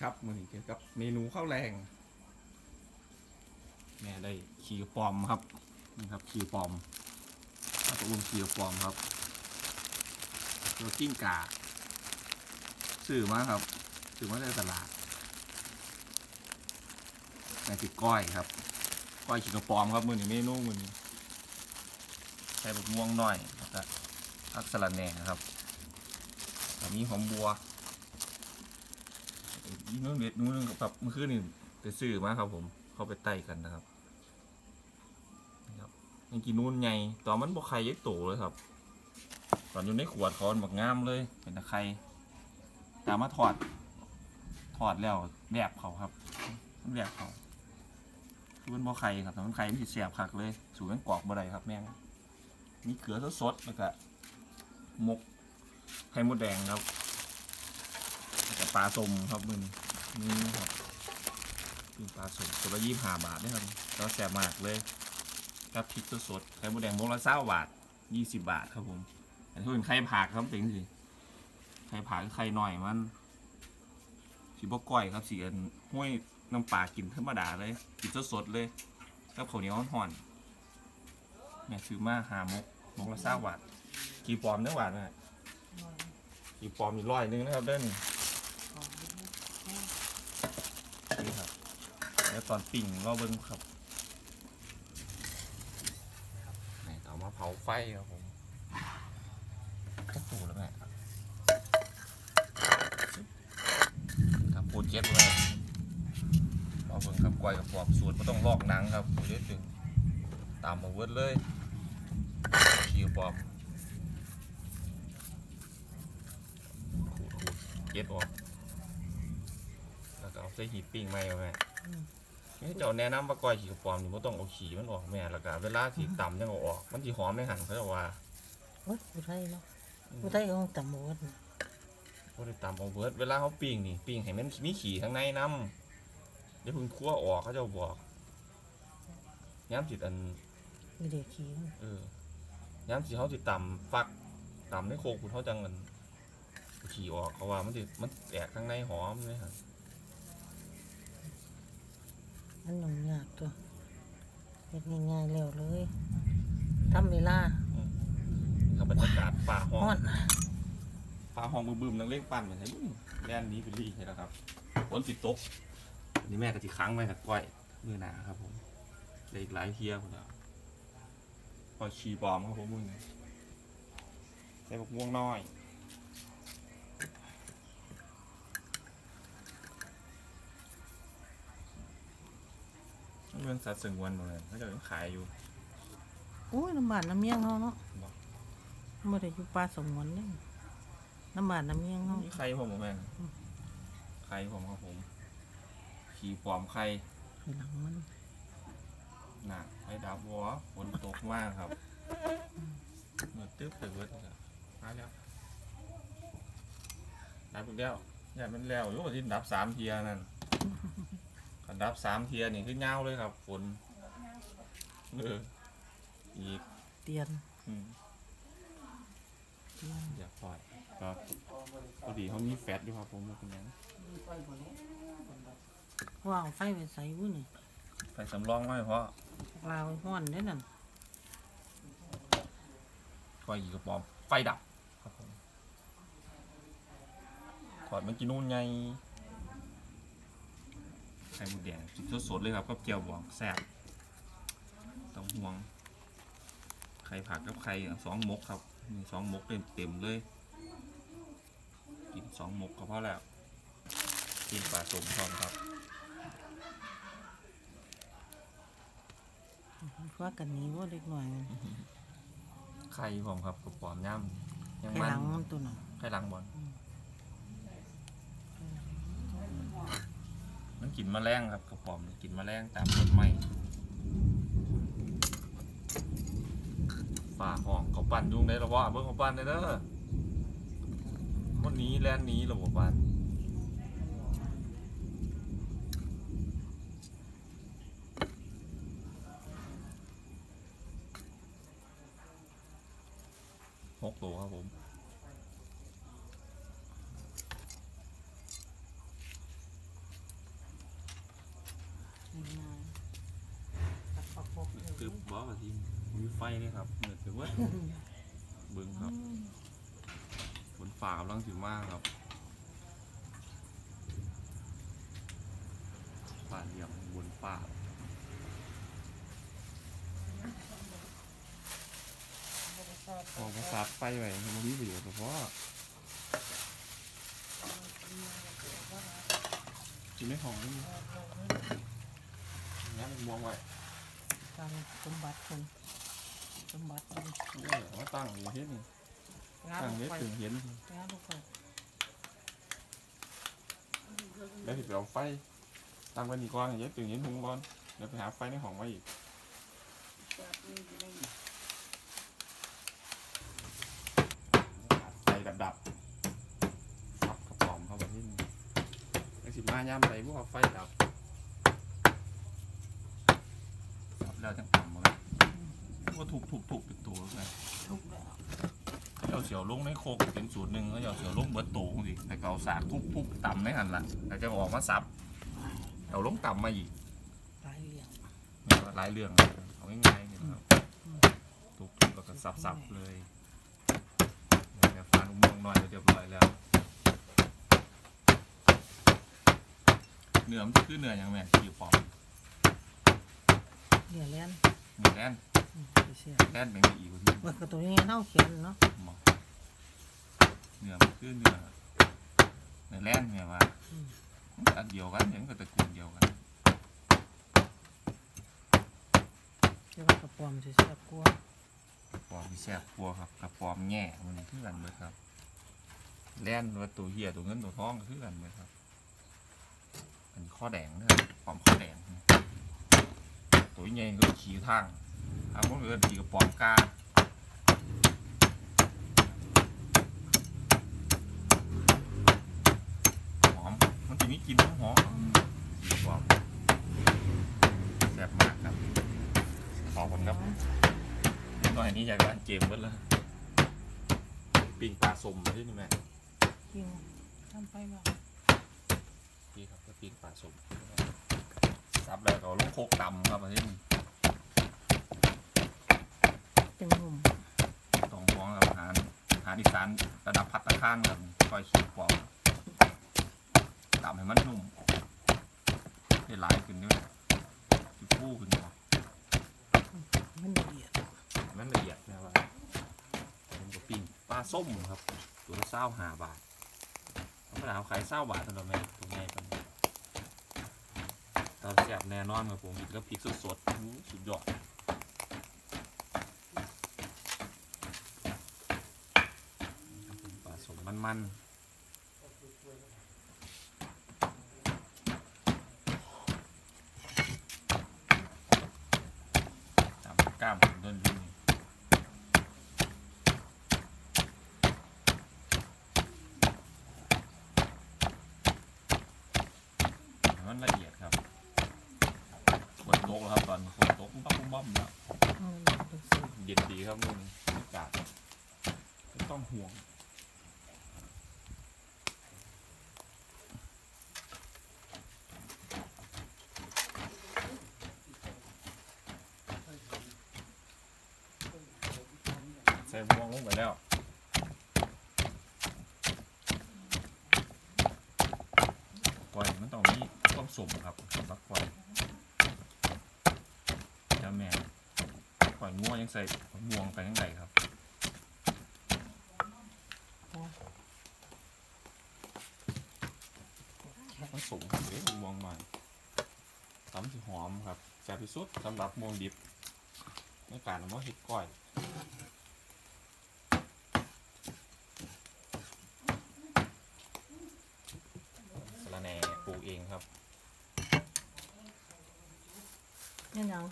ครับมือนี้เกี่ยวกับเมนูข้าวแรงแม่ได้ขีปอมครับนี่ครับขีปอมข้าตกลงขี่ปอมครับตัวกิ้งกาซื้อมาครับซื้อมาในตลาดแม่ติดก้อยครับ ก้อยขีปอมครับมือนี้เมนูมือนี้ใส่บกม่วงหน่อยแล้วก็ผักสลัดแหน่ครับแล้วมีหอมบัว นู้นเด็ดนู้นงกับเมื่อคืนนี่ไปซื้อมาครับ ผมเข้าไปไต่กันนะครับนี่ครับยังกินนู้นใหญ่ตอนมันบกไข่ยักโตเลยครับ ตอนอยู่ในขวดเขาบอกงามเลย เป็นตะไคร่ตามมาถอดถอดแล้วแดบเขาครับมันแดบเขาคือมันบกไข่ครับแต่มันไข่มันสิแสบคักเลย สูงมันกรอกบ่ได้ครับแม่งมีเกลือสดๆแล้วก็หมกไข่มดแดงครับ กับปลาสมครับมึงนี่ครับปิ้งปลาสมตัวละยี่ห้าบาทนี่ครับแล้วแสบมากเลยกับพริกสดๆไข่มดแดงมกละเศร้าบาทยี่สิบบาทครับผมอันที่เป็นไข่ผักครับเป็นสิไข่ผักคือไข่หน่อยมันสีบกก้อยครับสีอันห้วยน้ำปลากินธรรมดาเลยกินสดๆเลยกับข้าวเหนียวห่อนๆแม่ซื้อมาหามกมกละเศร้าบาทกี่ปอมเนื้อหวานไหมกี่ปอมอีกร้อยหนึงนะครับเด้นครับ แล้วตอนปิ่งก็เบิ้งครับนี่ต่อมาเผาไฟครับผมแค่ตูแล้วแม่ทำปูเจ็ดเลยมาเบิ้งครับกวยกับปอบสูตรไม่ต้องลอกหนังครับปูเจ็ดจึงตามมาเวิร์ดเลยขี้ปอบขูดขูดเจ็ดออกแล้วก็เอาใส่หีบปิ้งไม่เอาแม่ นี่เจ้าแนะนำว่าก้อยขี่กระปอมนี่บ่ต้องเอาขี่มันออกแม่แล้วก็เวลาที่ตำยังเอาออกมันสิหอมในหั่นเขาจะว่าโอ้ยผู้ไทยเนาะผู้ไทยของตำบลบ่ได้ตำเอาเบิดเวลาเขาปิ้งนี่ปิ้งให้มันมีขี่ข้างในนำเดี๋ยวเพิ่งคั่วออกเขาจะบอกย้ำสิอันมีเด็กขี้เออย้ำสิเขาสิตำฟักตำในโคกคุณเขาจังเงินขี่ออกเขาว่ามันสิมันแตกข้างในหอมเลยครับ มันยุ่งยากตัวเฮ็ดง่ายๆแล้วเลยทำเวลากับบรรยากาศป่าห้องฮ้อนฟ้าห้องบึ้มๆนังเล่งปั้นเหมือนไงแล่นหนี้ไปรีใช่แล้วครับฝนติดตกอันนี้แม่ก็ติค้างไว้กับก้อยมือหนาครับผมเหลยอีกหลายเทียผมแล้วก้อยชีบอมครับผมมึงใส่บกม่วงน้อย เรื่องสัตว์สึงวนหมดเลยเขาจะยังขายอยู่โอ้ยน้ำบาดน้ำเมียงเฮาเนาะบ่บ่ได้อยู่ป่าสงวนนี่น้ำบาดน้ำเมียงเฮานี่ใครผมบ่แม่นใครผมครับผม ขี่ปลอมใครไปหลังมันหนักไปดับวัวฝนตกมากครับเมื่อตึ๊บไปเวิร์ดครับมาแล้วดับอีกแล้วอย่ามันแล้วอยู่ที่ดับสามเทียนั่น คันดับสามเทียนี่คือเงาเลยครับฝนเอออีกเตียนอืมเตียนอยากปล่อยก็พอดีเขามีแฟตอยู่ครับผมว่าเป็นหยังว่าวไฟไปใส่วุ้นี่ใส่สำรองไว้เพราะลาวฮ้อนเด้อนั่นไฟอีกกระป๋อมไฟดับครับผมถอดมันกินนู่นไงไข่หมูแดงสดๆเลยครับกับเจียวบองแซ่บต้องห่วง ไข่ผักกับไข่อะสองมกครับนี่สองมกเต็มเต็มๆเลย กินสองมกก็พอแล้วกินปลาสมพร้อมครับว่ากันหนี้บ่เด็กหน่อยมันไข่พร้อมครับกระป๋อมย่ำยังไปมัหนลังมันตัวน่ะไข่หลังบอล มันกินแมลงครับกระป๋อมกินแมลงตามต้นไม้ฝ่าห้องเขาปั่นยุงได้หรอวะเบิ่งเขาปั่นได้เด้อคนนี้แลนนี้หรอวะปั่นหกตัวครับผม ไฟเลยครับเหมือนจะเวิร์ดเบิ้งครับ บนฝ่ากำ ลังสิมากครับฝ่าเหลี่ยมบนฝ่าออกมาซัดไฟไว้มันมีประโยชน์เพราะว่ากินไม่หอมนี่งั้นมองไว้ตามสมบัติคนสมบัติคนนี่เอามาตั้งอยู่เฮ็ดนี่ งานตั้งลเฮ็งดไปถึงเห็นงานลงไปแล้วสิไปเอาไฟตั้งไว้นี่ก่อนเฮ็ดถึงเห็นหุงก่อนเดี๋ยวไปหาไฟในห้องไว้อีกไฟดับดับๆซับกระป๋อมเข้าไปที่นี่ไอ้สิมาย่ำไปพวกไฟดับซับแล้วจังต่ำเลยว่าถูกถูกถูกเป็นตัวเลยทุกแล้ว เอาเสียวลงในโคกเป็นสูตรหนึ่งแล้วเอาเสียวลงเบิดโตงสิแต่เกเอาสากทุบทุบต่ำในหันละแล้วจะออกมาซับเอาลงต่ำมาอีกหลายเหลี่ยมเนี่ยหลายเรื่องเลยเอาง่ายๆเนี่ยนะครับทุบทุบแล้วก็ซับซับเลยเดี๋ยวฟันม่วงหน่อยก็เรียบร้อยแล้วเนื้อมันจะคือเนื้ออย่างแม่ที่ปอมเหลี่ยมแล่นเนื้อแล่นอืมไปเสียแล่นเป็นอีกว่าที่เมื่อกระตัวนี้เน่าเขียนเนาะหมอ เนื้อมันคือเนื้อเนื้อแล่นไงว่ามันก็อันเดียวกันเนี่ยมันก็ตระกูลเดียวกันเรียกว่ากระป๋อมสิเสียบกลัวปอมที่แซ่บกลัวครับกับปอมแง่มันคือกันเลยครับ แล่นว่าตัวเหี้ยตัวเงินตัวทองก็คือกันเลยครับอันนี้ข้อแดงเนี่ยปอมข้อแดงตัวใหญ่ก็ขี่ทางทางคนเอินขี่กับปอมกาหอมมันจะมี กลิ่นหอมหอมขี่ปอมแซ่บมากครับขอบคุณครับนิดหน่อยนี่อยากเล่นเกมเบิดแล้วปิงปลาสมมาที่นี่แม่จริงทำไปบ่พี่ครับก็ปิงปลาสมซับแล้วก็ลงโคกตำครับมาที่นี่จังหุ่มต้องฟ้องกับอาหารอาหารอีสานระดับพัตตาข้างครับก้อยขี้ปอมำให้มันนุ่มให้หลายขึ้นด้วยที่ฟูขึ้นเนาะมันละเอียดให้มันละเอียดนะว่าเป็นกับปิงปลาส้มครับ ตัวละเศร้าห้าบาทธรรมดาเขาขายเศร้าบาทเท่านั้นแม่ตัวใหญ่เป็นตาแซ่บแน่นอนครับผมอีกแล้วพริกสดๆอื้อสุดยอดปลาสมมันๆตามกล้ามผมต้นดินให้ มันละเอียดครับฝนตกแล้วครับตอนนี้ฝนตกปุ๊บปั๊บปุ๊บปั๊บแล้วอืมเป็นสีเย็นดีครับมึงอากาศไม่ต้องห่วงใส่ม่วงลงไปแล้วปล่อยมันต้องมี ความสมครับสำหรับปล่อยเจ้าแม่ปล่อยง่วยังใส่ม่วงไปข้างในครับแข็งมันสูงครับเอ๊ะม่วงใหม่ตำที่หอมครับแซ่บที่สุดสำหรับม่วงดิบในการเอามาเห็ดก้อยสะระแหน่ปลูกเองครับ นี่ยัง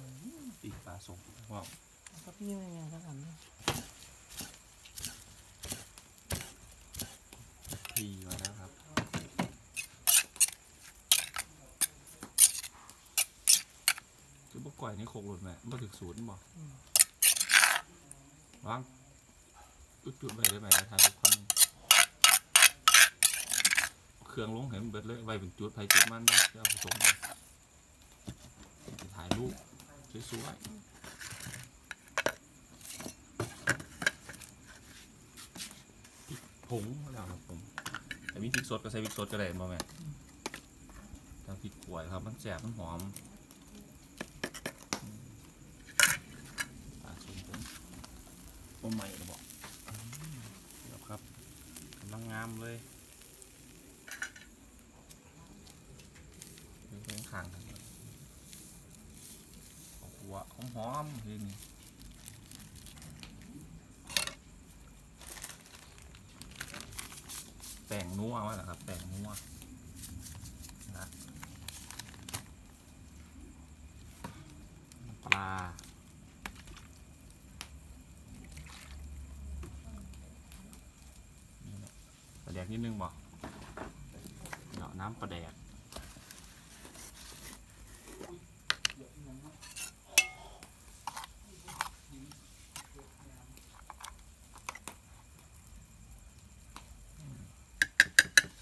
น้ำปีกปลาสมว้าวแล้วก็พี่ไม่ยังสักอันเลยพีมาแล้วครับคือบ่ก่อยนี่โคกหลุดไหมบ่ถึกศูนย์บ่ วางจุดๆไปเลยไปเลยทายทุกคนเครื่องลงเห็นเบิดเลยไปเป็นจุดไผ่จุดมันเลยเอาผสมถ่ายรูปสวยๆผงแล้วครับผมแต่มีพริกสดก็ใส่พริกสดก็ได้มาแม่ถ้าพริกขวยครับมันแสบมันหอม ต้มใหม่หรือเปล่าเดี๋ยวครับกำลังงามเลยเลี้ยงขางกันเอาหัวหอมหอมเฮ้ยนี่แป้งนัววะเหรอครับแป้งนัวนะปลานี่แหละปลาแดกนิดนึงบอกเนาะน้ำปลาแดก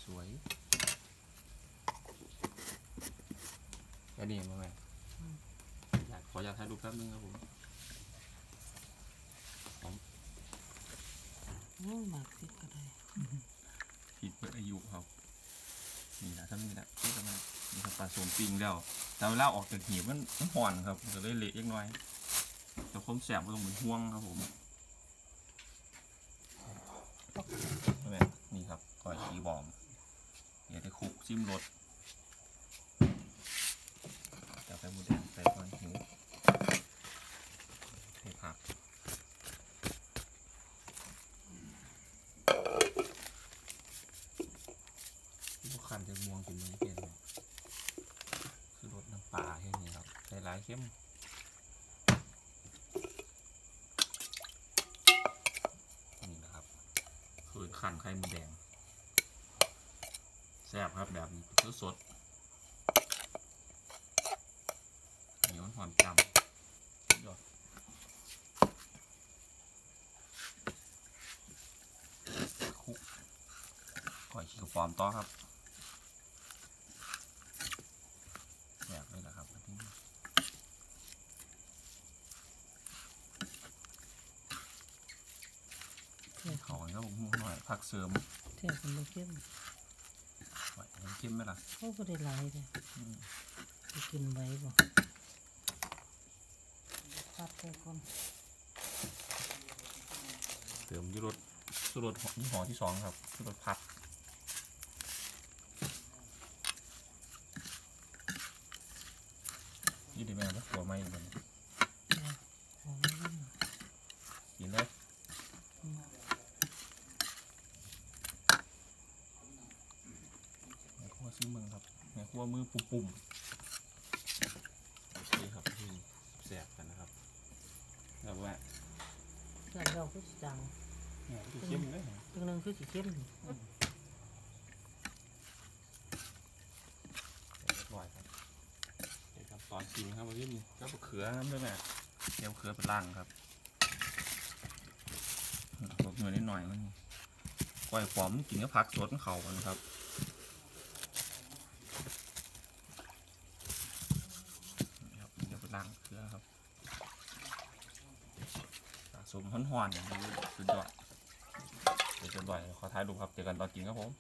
สวยแค่นี้มั้งแม่อยากขออยากถ่ายรูปแป๊บนึงครับผมโอ้หมากติดก็ได้ ผิดเปิดอา ยุครับนี่นะถ้ามีนะที่จะมามีครับปลาสมปิงแล้วแต่เวลาออกจากหีบมันมันห่อนครับจะได้เละเล็กน้อยแต่ความแสบก็ต้องเหมือนห่วงครับผมนี่ครับก่อยอีบอมอยวได้คลุกจิ้มรสจะไปหมูแดงใส่ก่อนหิวใส่ผัก ที่พวกคันจะมวงกินมันเปลี่ยนเลยคือรสน้ำปลาแค่นี้ครับใส่หลายเข้มนี่นะครับคือขันไข่มดแดงแซ่บครับแบบนี้คือสดเหนียวหอมจำยอดคุกก่อยขี้กระปอมต่อครับนี้แหละครับอันนี้ เทียบขอก็ผมหน่อยผักเสริมเทียบกันบ่เข้มไว้น้ำจิ้มไหมล่ะเขาบ่ได้หลายเลยอืมจะกินไว้บ่พัดไปก่อนเติมยูรสสูรสยี่ห้อที่สองครับสูรสผัดยี่ดีแม่ว่าตัวไม่มัน เอาไว้นั่นน่ะ กินได้ อืม แม่ครัวซื้อมึงครับ แม่ครัวมือปุ่มปุ่มโอเคครับที่แสบกันนะครับแล้วว่าแต่เราคือสิจังเนี่ยที่เข้มเลยตัวหนึงคือสิเข้มนี่เรียบร้อยครับเดี๋ยวครับตอนกินครับวันนี้มีก็มะเขือน้ำด้วยแม่เดี๋ยวมะเขือเป็นล่างครับตกหน่วยนิดหน่อยมันก้อยปอมกินก็พักสดเขากันครับนี่ครับเดี๋ยวเป็นล่างเขือครับสะสมห่ อนๆอย่างนี้สุดยอดเดี๋ยวจะบ่อยขอท้ายดูครับเจอกันตอนกินครับผม